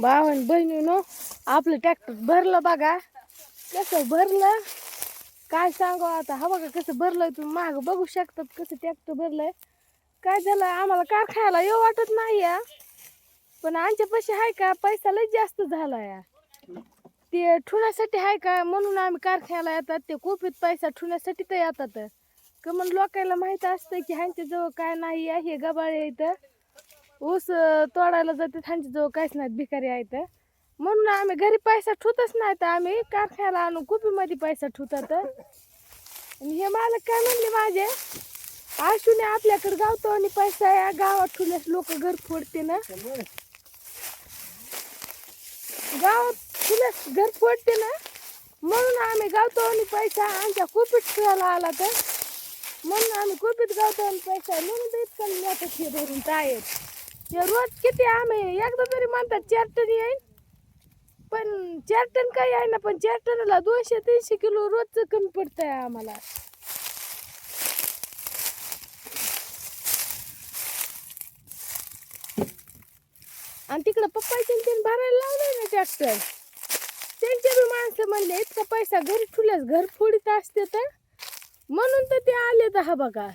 भावन बहिणीनो आपलं ट्रॅक्टर भरलं बघा. कसं भरलं? काय सांगू आता? हा बघा कसं भरलं तुम्ही माग बघू शकतात कसं ट्रॅक्टर भरलंय. काय झालं? आम्हाला कार खायला येऊ वाटत नाही या. पण आमच्यापाशी आहे का? पैसा लय जास्त झाला या. ते ठुण्यासाठी आहे का? म्हणून आम्ही कार खायला येतात. ते कोपीत पैसा ठुण्यासाठी तर येतात. का म्हणून लोकांना माहीत असतं की ह्यांच्याजवळ काय नाही आहे हे गबाळे इथं. ऊस तोडायला जाते ह्यांच्या जवळ काहीच नाहीत भिकारी आहेत. म्हणून आम्ही घरी पैसा ठुतच नाही तर आम्ही कारखान्याला आणून कुपीमध्ये पैसा ठुतात आणि हे मालक काय म्हणले माझे? आशूने आपल्याकडे गावतो आणि पैसा या गावात ठुल्यास लोक घर फोडते ना? गावात ठुल्यास घर फोडते ना? म्हणून आम्ही गावतो आणि पैसा आमच्या कुपीत ठेवायला आला तर. म्हणून आम्ही कुपीत गावतो आणि पैसा म्हणून देत चालले आता हे धरून हे रोज किती आम्ही? एकदा तरी म्हणतात चार टन येईन. पण चार टन काही आहे ना पण चार टनला दोनशे तीनशे किलो रोजचं कमी पडतंय आम्हाला. आणि तिकडं पप्पाचे त्यांनी भरायला लावलंय ना ट्रॅक्टर त्यांचे बी माणसं म्हणले इतका पैसा घरी ठुल्यास घर फोडीत असते तर. म्हणून तर ते आले तर हा बघा.